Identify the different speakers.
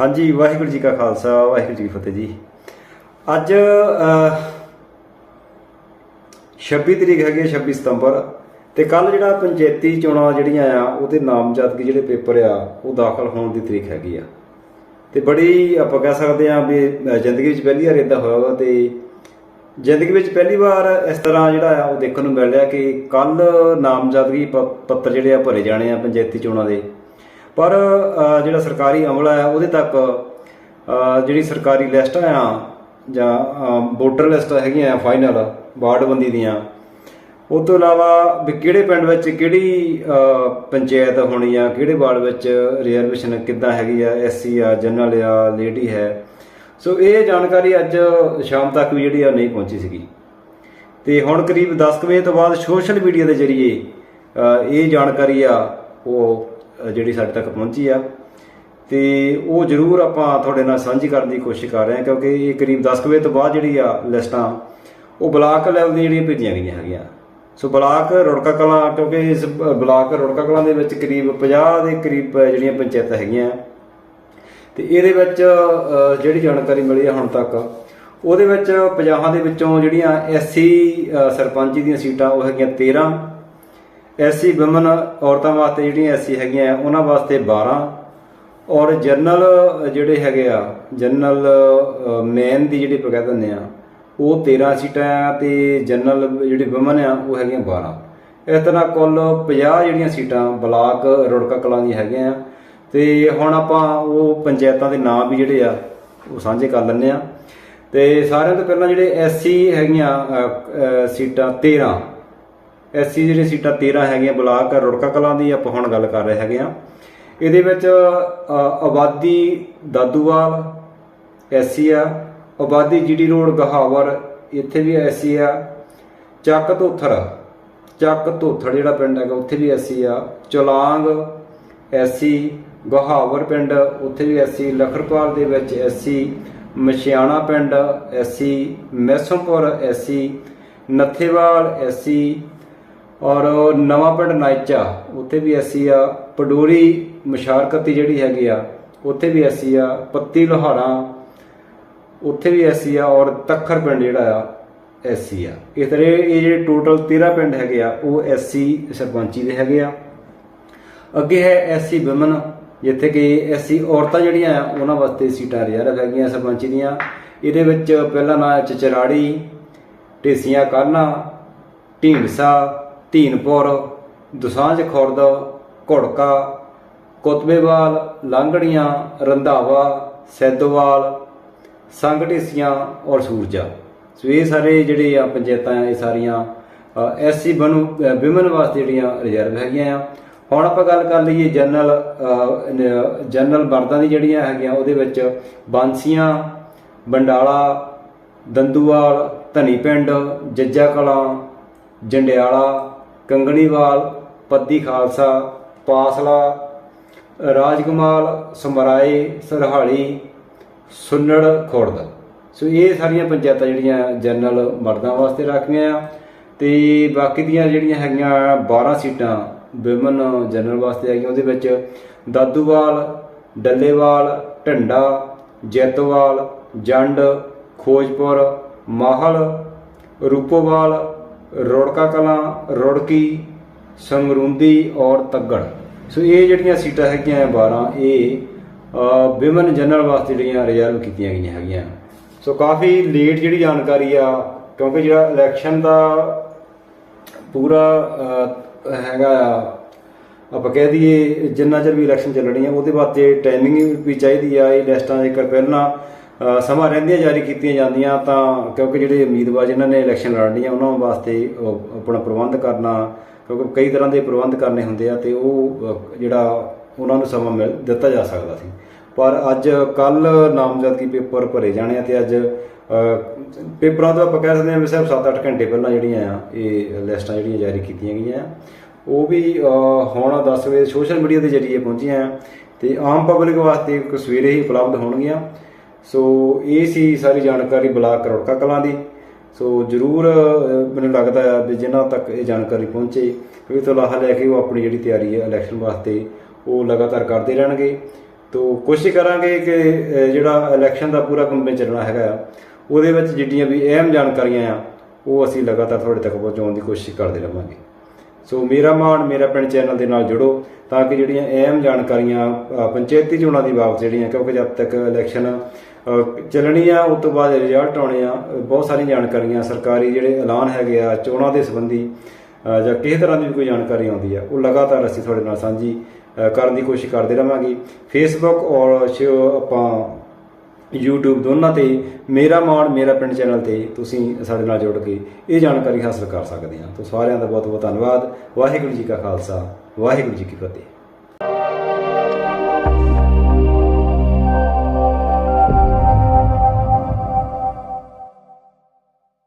Speaker 1: ਹਾਂਜੀ ਵਾਹਿਗੁਰੂ ਜੀ ਕਾ ਖਾਲਸਾ ਵਾਹਿਗੁਰੂ ਜੀ ਕੀ ਫਤਿਹ ਜੀ। ਅੱਜ ਅਹ, 26 ਤਰੀਕ ਹੈਗੀ ਹੈ 26 ਸਤੰਬਰ ਤੇ ਕੱਲ ਜਿਹੜਾ ਪੰਚਾਇਤੀ ਚੋਣਾਂ ਜਿਹੜੀਆਂ ਆ ਉਹਦੇ ਨਾਮਜ਼ਦਗੀ ਜਿਹੜੇ ਪੇਪਰ ਆ ਉਹ ਦਾਖਲ ਹੋਣ ਦੀ ਤਰੀਕ ਹੈਗੀ ਆ। ਤੇ ਬੜੀ ਆਪਾਂ ਕਹਿ ਸਕਦੇ ਆ ਵੀ ਜ਼ਿੰਦਗੀ ਵਿੱਚ ਪਹਿਲੀ ਵਾਰ ਇਦਾਂ ਹੋਇਆ ਵਾ ਤੇ ਜ਼ਿੰਦਗੀ ਵਿੱਚ ਪਹਿਲੀ ਵਾਰ ਇਸ ਤਰ੍ਹਾਂ ਜਿਹੜਾ ਆ ਉਹ ਦੇਖਣ ਨੂੰ ਮਿਲ ਰਿਹਾ ਕਿ ਕੱਲ ਨਾਮਜ਼ਦਗੀ ਪ- ਪੱਤਰ ਜਿਹੜੇ ਆ ਭਰੇ ਜਾਣੇ ਆ ਪੰਚਾਇਤੀ ਚੋਣਾਂ ਦੇ। ਪਰ ਜਿਹੜਾ ਸਰਕਾਰੀ ਅਮਲਾ ਹੈ, ਉਹਦੇ ਤੱਕ ਜਿਹੜੀ ਸਰਕਾਰੀ ਲਿਸਟਾਂ ਆ, ਜਾਂ ਵੋਟਰ ਲਿਸਟਾਂ ਹੈਗੀਆਂ ਫਾਈਨਲ, ਵਾਰਡਬੰਦੀ ਦੀਆਂ, ਉਹ ਤੋਂ ਇਲਾਵਾ ਵੀ ਕਿਹੜੇ ਪਿੰਡ ਵਿੱਚ ਕਿਹੜੀ ਪੰਚਾਇਤ ਹੋਣੀ ਆ, ਕਿਹੜੇ ਵਾਰਡ ਵਿੱਚ ਰਿਜ਼ਰਵੇਸ਼ਨ ਕਿੱਦਾਂ ਹੈਗੀ ਆ ਐਸਸੀ ਆ, ਜਨਰਲ ਆ ਲੇਡੀ ਹੈ। ਸੋ ਇਹ ਜਾਣਕਾਰੀ ਅੱਜ ਸ਼ਾਮ ਤੱਕ ਵੀ ਜਿਹੜੀ ਆ, ਨਹੀਂ ਪਹੁੰਚੀ ਸੀਗੀ। ਤੇ ਹੁਣ ਕਰੀਬ 10 ਕੁ ਵਜੇ ਤੋਂ ਬਾਅਦ ਸੋਸ਼ਲ ਮੀਡੀਆ ਦੇ ਜ਼ਰੀਏ ਇਹ ਜਾਣਕਾਰੀ ਆ, ਉਹ ਜਿਹੜੀ ਸਾਡੇ ਤੱਕ ਪਹੁੰਚੀ ਆ। ਤੇ ਉਹ ਜ਼ਰੂਰ ਆਪਾਂ ਤੁਹਾਡੇ ਨਾਲ ਸਾਂਝੀ ਕਰਨ ਦੀ ਕੋਸ਼ਿਸ਼ ਕਰ ਰਹੇ ਹਾਂ, ਕਿਉਂਕਿ ਇਹ ਕਰੀਬ 10 ਕੁ ਵਜੇ ਤੋਂ ਬਾਅਦ ਜਿਹੜੀ ਆ ਲਿਸਟਾਂ, ਉਹ ਬਲਾਕ ਲੈਵਲ ਦੀਆਂ ਜਿਹੜੀਆਂ ਭੇਜੀਆਂ ਗਈਆਂ ਹੈਗੀਆਂ। ਸੋ ਬਲਾਕ ਰੁੜਕਾ ਕਲਾਂ, ਕਿਉਂਕਿ ਇਸ ਬਲਾਕ ਰੁੜਕਾ ਕਲਾਂ ਦੇ ਵਿੱਚ ਕਰੀਬ 50 ਦੇ ਕਰੀਬ ਜਿਹੜੀਆਂ ਪੰਚਾਇਤਾਂ ਹੈਗੀਆਂ। ਤੇ ਇਹਦੇ ਵਿੱਚ ਜਿਹੜੀ ਜਾਣਕਾਰੀ ਮਿਲੀ ਹੈ ਹੁਣ ਤੱਕ, ਉਹਦੇ ਵਿੱਚ 50 ਦੇ ਵਿੱਚੋਂ ਜਿਹੜੀਆਂ ਐਸਸੀ ਸਰਪੰਚੀ ਦੀਆਂ ਸੀਟਾਂ, ਉਹ ਹੈਗੀਆਂ 13 ਐਸੀ ਵਿਮਨ ਔਰਤਾਂ ਵਾਸਤੇ ਜਿਹੜੀਆਂ ਐਸਸੀ ਹੈਗੀਆਂ ਉਹਨਾਂ ਵਾਸਤੇ 12 ਔਰ ਜਨਰਲ ਜਿਹੜੇ ਹੈਗੇ ਆ, ਜਨਰਲ ਮੈਨ ਦੀ ਜਿਹੜੀ ਆਪਾਂ ਕਹਿ ਦਿੰਦੇ ਆ, ਉਹ 13 ਸੀਟਾਂ ਆ ਤੇ ਜਨਰਲ ਜਿਹੜੀ ਵਿਮਨ ਆ, ਉਹ ਹੈਗੀਆਂ 12 ਇਸ ਤਰ੍ਹਾਂ ਕੁੱਲ 50 ਜਿਹੜੀਆਂ ਸੀਟਾਂ ਬਲਾਕ ਰੁੜਕਾ ਕਲਾਂ ਦੀਆਂ ਹੈਗੀਆਂ ਆ। ਤੇ ਹੁਣ ਆਪਾਂ ਉਹ ਪੰਚਾਇਤਾਂ ਦੇ ਨਾਮ ਵੀ ਜਿਹੜੇ ਆ, ਉਹ ਸਾਂਝੇ ਕਰ ਲੈਂਦੇ ਆ। ਤੇ ਸਾਰਿਆਂ ਤੋਂ ਪਹਿਲਾਂ ਜਿਹੜੇ ਐਸਸੀ ਹੈਗੀਆਂ ਸੀਟਾਂ 13 ਐਸਸੀ ਜਿਹੜੀਆਂ ਸੀਟਾਂ 13 ਹੈਗੀਆਂ, ਬਲਾਕ ਰੁੜਕਾ ਕਲਾਂ ਦੀ ਆਪਾਂ ਹੁਣ ਗੱਲ ਕਰ ਰਹੇ ਹੈਗੇ ਆ। ਇਹਦੇ ਵਿੱਚ ਆਬਾਦੀ ਦਾਦੂਵਾਲ, ਐਸਸੀ ਆ। ਆਬਾਦੀ ਜੀਡੀ ਰੋਡ, ਗਹਾਵਰ, ਇੱਥੇ ਵੀ ਐਸਸੀ ਆ। ਚੱਕ ਧੋਥਰ, ਚੱਕ ਧੋਥੜ ਜਿਹੜਾ ਪਿੰਡ ਹੈਗਾ, ਉੱਥੇ ਵੀ ਐਸਸੀ ਆ। ਚਲਾਂਗ, ਐਸਸੀ। ਗਹਾਵਰ ਪਿੰਡ, ਉੱਥੇ ਵੀ ਐਸਸੀ। ਲਖਰਪਾਲ ਦੇ ਵਿੱਚ ਐਸਸੀ। ਮਛਿਆਣਾ ਪਿੰਡ, SC. Maisampur, SC. Nathewal, SC. ਔਰ ਨਵਾਂ ਪਿੰਡ ਨਾਇਚਾ, ਉੱਥੇ ਵੀ ਐਸੀ ਆ, ਪਡੋਰੀ ਮਸ਼ਾਰਕਤੀ ਜਿਹੜੀ ਹੈਗੀ ਆ, ਉੱਥੇ ਵੀ ਐਸੀ ਆ, ਪੱਤੀ ਲੋਹਾਰਾ, ਉੱਥੇ ਵੀ ਐਸੀ ਆ, ਔਰ ਤੱਖਰ ਪਿੰਡ ਜਿਹੜਾ ਆ ਐਸੀ ਆ। ਇਸ ਤਰ੍ਹਾਂ ਇਹ ਜਿਹੜੇ ਟੋਟਲ 13 ਪਿੰਡ ਹੈਗੇ ਆ, ਉਹ ਐਸੀ ਸਰਪੰਚੀ ਦੇ ਹੈਗੇ ਆ। ਅੱਗੇ ਹੈ ਐਸਸੀ ਵਿਮਨ, ਜਿੱਥੇ ਕਿ ਐਸਸੀ ਔਰਤਾਂ ਜਿਹੜੀਆਂ ਆ, ਉਹਨਾਂ ਵਾਸਤੇ ਸੀਟਾਂ ਰਿਜ਼ਰਵ ਹੈਗੀਆਂ ਸਰਪੰਚੀ ਦੀਆਂ। ਇਹਦੇ ਵਿੱਚ ਪਹਿਲਾ ਨਾਂ ਚਚਰਾੜੀ, ਢੇਸੀਆਂ ਕਾਨਾ ਢੀਂਡਸਾ ਧੀਨਪੁਰ ਦੁਸਾਂਝ ਖੁਰਦ, ਘੁੜਕਾ ਕੁਤਬੇਵਾਲ ਲਾਂਗੜੀਆਂ ਰੰਧਾਵਾ, ਸੈਦੋਵਾਲ ਸੰਘ ਢੇਸੀਆਂ ਔਰ ਸੂਰਜਾ। ਸੋ ਇਹ ਸਾਰੇ ਜਿਹੜੇ ਆ ਪੰਚਾਇਤਾਂ ਆ ਇਹ ਸਾਰੀਆਂ ਐਸਸੀ ਬਨੂ ਵਿਮਨ ਵਾਸਤੇ ਜਿਹੜੀਆਂ ਰਿਜ਼ਰਵ ਹੈਗੀਆਂ ਆ। ਹੁਣ ਆਪਾਂ ਗੱਲ ਕਰ ਲਈਏ ਜਨਰਲ ਜਨਰਲ ਮਰਦਾਂ ਦੀ ਜਿਹੜੀਆਂ ਹੈਗੀਆਂ, ਉਹਦੇ ਵਿੱਚ ਬਾਂਸੀਆਂ, ਬੰਡਾਲਾ, ਦੰਦੂਵਾਲ, ਧਨੀ ਪਿੰਡ, ਜੱਜਾ ਕਲਾਂ, ਜੰਡਿਆਲਾ ਕੰਗਣੀਵਾਲ, ਪੱਦੀ ਖਾਲਸਾ, ਪਾਸਲਾ, ਰਾਜਕਮਾਲ, ਸਮਰਾਏ, ਸਰਹਾਲੀ, ਸੁੰਨੜ, ਖੁਰਦ। ਸੋ ਇਹ ਸਾਰੀਆਂ ਪੰਚਾਇਤਾਂ ਜਿਹੜੀਆਂ ਜਨਰਲ ਮਰਦਾਂ ਵਾਸਤੇ ਰੱਖੀਆਂ ਆ ਤੇ ਬਾਕੀ ਦੀਆਂ ਜਿਹੜੀਆਂ ਹੈਗੀਆਂ 12 ਸੀਟਾਂ ਵਿਮਨ ਜਨਰਲ ਵਾਸਤੇ ਹੈਗੀਆਂ, ਉਹਦੇ ਵਿੱਚ ਦਾਦੂਵਾਲ, ਡੱਲੇਵਾਲ, ਢੰਡਾ, ਜੈਤਵਾਲ, ਜੰਡ, ਖੋਜਪੁਰ, ਮਾਹਲ, ਰੂਪੋਵਾਲ ਰੋੜਕਾ ਕਲਾਂ ਰੁੜਕੀ ਸੰਗਰੂੰਦੀ ਔਰ ਤੱਗੜ ਸੋ ਇਹ ਜਿਹੜੀਆਂ ਸੀਟਾਂ ਹੈਗੀਆਂ 12 ਇਹ ਵਿਮਨ ਜਨਰਲ ਵਾਸਤੇ ਜਿਹੜੀਆਂ ਰਿਜ਼ਰਵ ਕੀਤੀਆਂ ਗਈਆਂ ਹੈਗੀਆਂ। ਸੋ ਕਾਫੀ ਲੇਟ ਜਿਹੜੀ ਜਾਣਕਾਰੀ ਆ, ਕਿਉਂਕਿ ਜਿਹੜਾ ਇਲੈਕਸ਼ਨ ਦਾ ਪੂਰਾ ਹੈਗਾ ਆ, ਆਪਾਂ ਕਹਿ ਦਈਏ ਜਿੰਨਾ ਚਿਰ ਵੀ ਇਲੈਕਸ਼ਨ ਚੱਲਣੀ ਆ, ਉਹਦੇ ਵਾਸਤੇ ਟਾਈਮਿੰਗ ਵੀ ਚਾਹੀਦੀ ਆ, ਇਹ ਲਿਸਟਾਂ ਜੇਕਰ ਪਹਿਲਾਂ। ਸਮਾਂ ਰਹਿੰਦੀਆਂ ਜਾਰੀ ਕੀਤੀਆਂ ਜਾਂਦੀਆਂ ਤਾਂ ਕਿਉਂਕਿ ਜਿਹੜੇ ਉਮੀਦਵਾਰ ਜਿਨ੍ਹਾਂ ਨੇ ਇਲੈਕਸ਼ਨ ਲੜਨੀ ਆ ਉਹਨਾਂ ਵਾਸਤੇ ਆਪਣਾ ਪ੍ਰਬੰਧ ਕਰਨਾ, ਕਿਉਂਕਿ ਕਈ ਤਰ੍ਹਾਂ ਦੇ ਪ੍ਰਬੰਧ ਕਰਨੇ ਹੁੰਦੇ ਆ ਤੇ ਉਹ ਜਿਹੜਾ ਉਹਨਾਂ ਨੂੰ ਸਮਾਂ ਮਿਲ, ਦਿੱਤਾ ਜਾ ਸਕਦਾ ਸੀ। ਪਰ ਅੱਜ ਕੱਲ ਨਾਮਜ਼ਦਗੀ ਪੇਪਰ ਭਰੇ ਜਾਣੇ ਆ ਤੇ ਅੱਜ ਪੇਪਰਾਂ ਤੋਂ ਆਪਾਂ ਕਹਿ ਸਕਦੇ ਹਾਂ ਵੀ ਸਿਰਫ 7-8 ਘੰਟੇ ਪਹਿਲਾਂ ਜਿਹੜੀਆਂ ਆ, ਇਹ ਲਿਸਟਾਂ ਜਿਹੜੀਆਂ ਜਾਰੀ ਕੀਤੀਆਂ ਗਈਆਂ ਆ। ਉਹ ਵੀ ਹੁਣ 10 ਵਜੇ ਸੋਸ਼ਲ ਮੀਡੀਆ ਦੇ ਜ਼ਰੀਏ ਪਹੁੰਚੀਆਂ ਆ ਤੇ ਆਮ ਪਬਲਿਕ ਵਾਸਤੇ ਇੱਕ ਸਵੇਰੇ ਹੀ ਉਪਲਬਧ ਹੋਣਗੀਆਂ। ਸੋ ਇਹ ਸੀ ਸਾਰੀ ਜਾਣਕਾਰੀ ਬਲਾਕ ਰੋੜਕਾ ਕਲਾਂ ਦੀ। ਸੋ ਜਰੂਰ ਮੈਨੂੰ ਲੱਗਦਾ ਆ ਵੀ ਜਿਨ੍ਹਾਂ ਤੱਕ ਇਹ ਜਾਣਕਾਰੀ ਪਹੁੰਚੇ ਇਹ ਤੋਂ ਲਾਹਾ ਲੈ ਕੇ ਉਹ ਆਪਣੀ ਜਿਹੜੀ ਤਿਆਰੀ ਹੈ ਇਲੈਕਸ਼ਨ ਵਾਸਤੇ ਉਹ ਲਗਾਤਾਰ ਕਰਦੇ ਰਹਿਣਗੇ। ਤੋ ਕੋਸ਼ਿਸ਼ ਕਰਾਂਗੇ ਕਿ ਜਿਹੜਾ ਇਲੈਕਸ਼ਨ ਦਾ ਪੂਰਾ ਕੰਪੇਨ ਚੱਲਣਾ ਹੈਗਾ ਆ, ਉਹਦੇ ਵਿੱਚ ਜਿਹੜੀਆਂ ਵੀ ਅਹਿਮ ਜਾਣਕਾਰੀਆਂ ਆ, ਉਹ ਅਸੀਂ ਲਗਾਤਾਰ ਤੁਹਾਡੇ ਤੱਕ ਪਹੁੰਚਾਉਣ ਦੀ ਕੋਸ਼ਿਸ਼ ਕਰਦੇ ਰਹਾਂਗੇ ਸੋ ਮੇਰਾ ਮਾਣ, ਮੇਰਾ ਪਿੰਡ ਚੈਨਲ ਦੇ ਨਾਲ ਜੁੜੋ, ਤਾਂ ਕਿ ਜਿਹੜੀਆਂ ਅਹਿਮ ਜਾਣਕਾਰੀਆਂ ਪੰਚਾਇਤੀ ਚੋਣਾਂ ਦੀ ਬਾਬਤ ਜਿਹੜੀਆਂ, ਕਿਉਂਕਿ ਜਦ ਤੱਕ ਇਲੈਕਸ਼ਨ ਚੱਲਣੀ ਆ, ਉਸ ਤੋਂ ਬਾਅਦ ਰਿਜ਼ਲਟ ਆਉਣੇ ਆ। ਬਹੁਤ ਸਾਰੀਆਂ ਜਾਣਕਾਰੀਆਂ, ਸਰਕਾਰੀ ਜਿਹੜੇ ਐਲਾਨ ਹੈਗੇ ਆ ਚੋਣਾਂ ਦੇ ਸੰਬੰਧੀ ਜਾਂ ਕਿਸੇ ਤਰ੍ਹਾਂ ਦੀ ਵੀ ਕੋਈ ਜਾਣਕਾਰੀ ਆਉਂਦੀ ਆ, ਉਹ ਲਗਾਤਾਰ ਅਸੀਂ ਤੁਹਾਡੇ ਨਾਲ ਸਾਂਝੀ ਕਰਨ ਦੀ ਕੋਸ਼ਿਸ਼ ਕਰਦੇ ਰਹਾਂਗੇ ਫੇਸਬੁੱਕ ਔਰ ਸ਼ੋ ਆਪਾਂ YouTube ਦੋਨਾਂ ਤੇ, ਮੇਰਾ ਮਾਣ, ਮੇਰਾ ਪਿੰਡ ਚੈਨਲ ਤੇ ਤੁਸੀਂ ਸਾਡੇ ਨਾਲ ਜੁੜ ਕੇ ਇਹ ਜਾਣਕਾਰੀ ਹਾਸਲ ਕਰ ਸਕਦੇ ਆ। ਤੋਂ ਸਾਰਿਆਂ ਦਾ ਬਹੁਤ ਬਹੁਤ ਧੰਨਵਾਦ। ਵਾਹਿਗੁਰੂ ਜੀ ਕਾ ਖਾਲਸਾ, ਵਾਹਿਗੁਰੂ ਜੀ ਕੀ ਫਤਿਹ।